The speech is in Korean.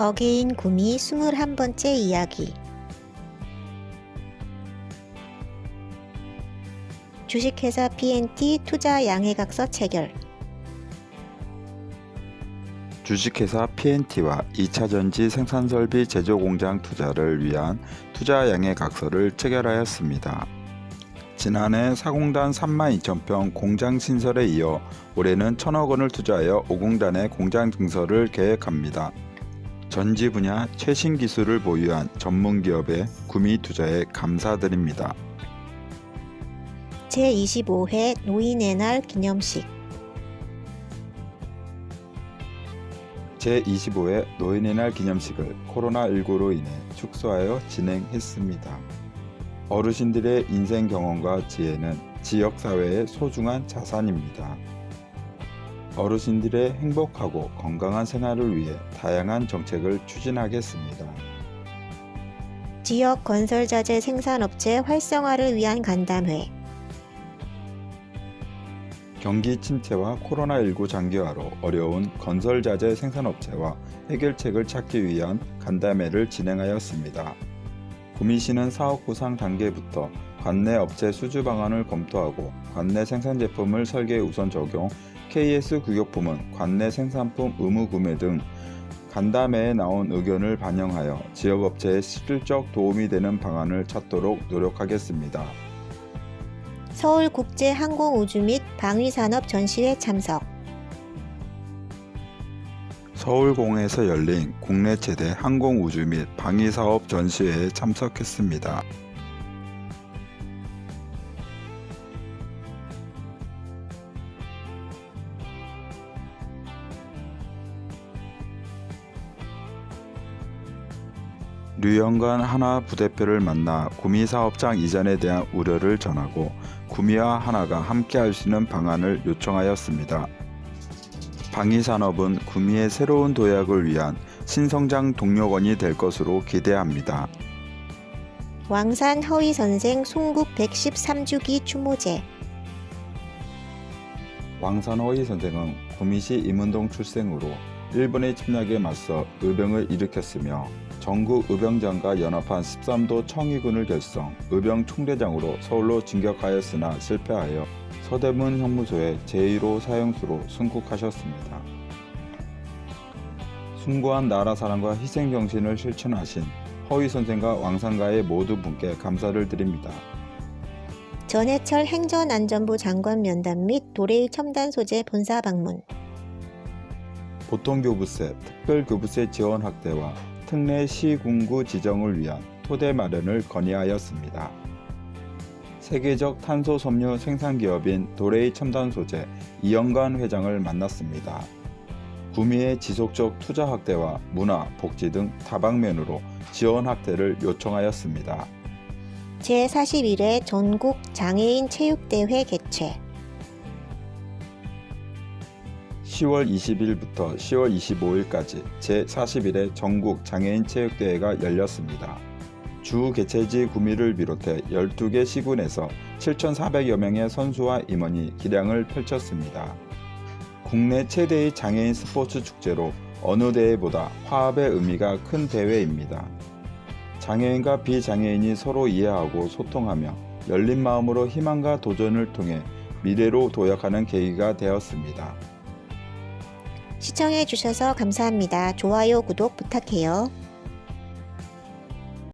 어게인 구미 21번째 이야기 주식회사 PNT 투자 양해각서 체결 주식회사 PNT와 2차전지 생산설비 제조공장 투자를 위한 투자 양해 각서를 체결하였습니다. 지난해 사공단 3만 2천 평 공장 신설에 이어 올해는 천억 원을 투자하여 5공단의 공장 증설을 계획합니다. 전지 분야 최신 기술을 보유한 전문 기업의 구미 투자에 감사드립니다. 제25회 노인의 날 기념식 제25회 노인의 날 기념식을 코로나19로 인해 축소하여 진행했습니다. 어르신들의 인생 경험과 지혜는 지역사회의 소중한 자산입니다. 어르신들의 행복하고 건강한 생활을 위해 다양한 정책을 추진하겠습니다. 지역 건설자재 생산업체 활성화를 위한 간담회 경기 침체와 코로나19 장기화로 어려운 건설자재 생산업체와 해결책을 찾기 위한 간담회를 진행하였습니다. 구미시는 사업 구상 단계부터 관내 업체 수주 방안을 검토하고 관내 생산 제품을 설계 우선 적용, KS 규격품은 관내 생산품 의무 구매 등 간담회에 나온 의견을 반영하여 지역 업체에 실질적 도움이 되는 방안을 찾도록 노력하겠습니다. 서울국제항공우주 및 방위산업 전시회 참석 서울공에서 열린 국내 최대 항공우주 및 방위사업 전시회에 참석했습니다. 류영관 하나 부대표를 만나 구미 사업장 이전에 대한 우려를 전하고 구미와 하나가 함께 할 수 있는 방안을 요청하였습니다. 방위산업은 구미의 새로운 도약을 위한 신성장 동력원이 될 것으로 기대합니다. 왕산 허위 선생 송국 113주기 추모제 왕산허이 선생은 구미시 임은동 출생으로 일본의 침략에 맞서 의병을 일으켰으며 전국 의병장과 연합한 13도 청위군을 결성, 의병 총대장으로 서울로 진격하였으나 실패하여 서대문 형무소의 제1호 사형수로 순국하셨습니다. 숭고한 나라 사랑과 희생 정신을 실천하신 허위 선생과 왕상가의 모두 분께 감사를 드립니다. 전해철 행전안전부 장관 면담 및 도레일 첨단 소재 본사 방문 보통교부세, 특별교부세 지원 확대와 특례 시군구 지정을 위한 토대 마련을 건의하였습니다. 세계적 탄소 섬유 생산 기업인 도레이 첨단 소재 이영관 회장을 만났습니다. 구미의 지속적 투자 확대와 문화, 복지 등 다방면으로 지원 확대를 요청하였습니다. 제41회 전국 장애인 체육대회 개최 10월 20일부터 10월 25일까지 제41회 전국 장애인 체육대회가 열렸습니다. 주 개최지 구미를 비롯해 12개 시군에서 7,400여 명의 선수와 임원이 기량을 펼쳤습니다. 국내 최대의 장애인 스포츠 축제로 어느 대회보다 화합의 의미가 큰 대회입니다. 장애인과 비장애인이 서로 이해하고 소통하며 열린 마음으로 희망과 도전을 통해 미래로 도약하는 계기가 되었습니다. 시청해주셔서 감사합니다. 좋아요, 구독 부탁해요.